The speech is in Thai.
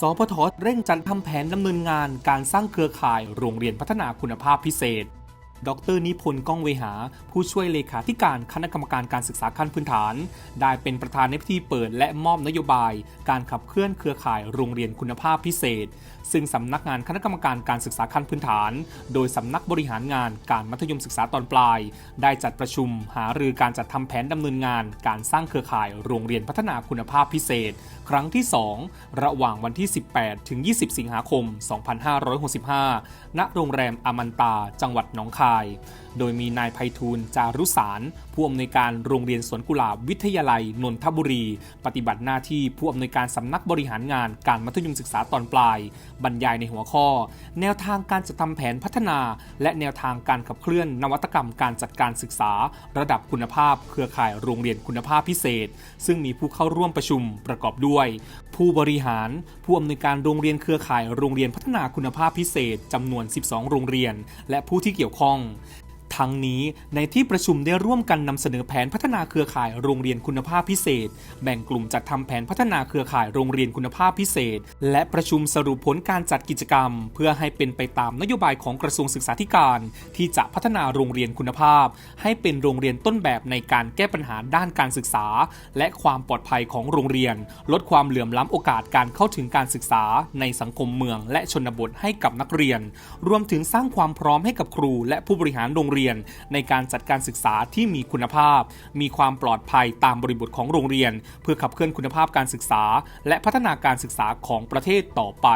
สพทเร่งจัดทำแผนดำเนินงานการสร้างเครือข่ายโรงเรียนพัฒนาคุณภาพพิเศษ ดรนิพนธ์ก้องเวหา ผู้ช่วยเลขาธิการคณะกรรมการการศึกษาขั้นพื้นฐาน ได้เป็นประธานในพิธีเปิดและมอบนโยบาย การขับเคลื่อนเครือข่ายโรงเรียนคุณภาพพิเศษ ซึ่งสำนักงานคณะกรรมการการศึกษาขั้นพื้นฐาน โดยสำนักบริหารงานการมัธยมศึกษาตอนปลาย ได้จัดประชุม หารือการจัดทำแผนดำเนินงาน การสร้างเครือข่ายโรงเรียนพัฒนาคุณภาพพิเศษ ครั้งที่ 2 ระหว่างวันที่ 18 ถึง 20 สิงหาคม 2565 ณ โรงแรมอมันตา จังหวัดหนองคายโดยมีนายไพฑูรย์จารุสาร ผู้อำนวยการโรงเรียนสวนกุหลาบวิทยาลัย นนทบุรี ปฏิบัติหน้าที่ผู้อำนวยการสำนักบริหารงานการมัธยมศึกษาตอนปลาย บรรยายในหัวข้อ แนวทางการจัดทำแผนพัฒนา และแนวทางการขับเคลื่อนนวัตกรรมการจัดการศึกษา ระดับคุณภาพ เครือข่ายโรงเรียนคุณภาพพิเศษ ซึ่งมีผู้เข้าร่วมประชุมประกอบด้วย ผู้บริหาร ผู้อำนวยการโรงเรียนเครือข่ายโรงเรียนพัฒนาคุณภาพพิเศษจำนวน 12 โรงเรียน และผู้ที่เกี่ยวข้อง ทั้งนี้ในที่ประชุมได้ร่วมกันนำเสนอแผนพัฒนาเครือข่ายโรงเรียนคุณภาพพิเศษ แบ่งกลุ่มจัดทำแผนพัฒนาเครือข่ายโรงเรียนคุณภาพพิเศษ และประชุมสรุปผลการจัดกิจกรรม เพื่อให้เป็นไปตามนโยบายของกระทรวงศึกษาธิการ ที่จะพัฒนาโรงเรียนคุณภาพ ให้เป็นโรงเรียนต้นแบบในการแก้ปัญหาด้านการศึกษา และความปลอดภัยของโรงเรียน ลดความเหลื่อมล้ำโอกาสการเข้าถึงการศึกษา ในสังคมเมือง และชนบทให้กับนักเรียน รวมถึงสร้างความพร้อมให้กับครู และผู้บริหารโรงเรียนยน ในการจัดการศึกษาที่มีคุณภาพ มีความปลอดภัยตามบริบทของโรงเรียน เพื่อขับเคลื่อนคุณภาพการศึกษา และพัฒนาการศึกษาของประเทศต่อไป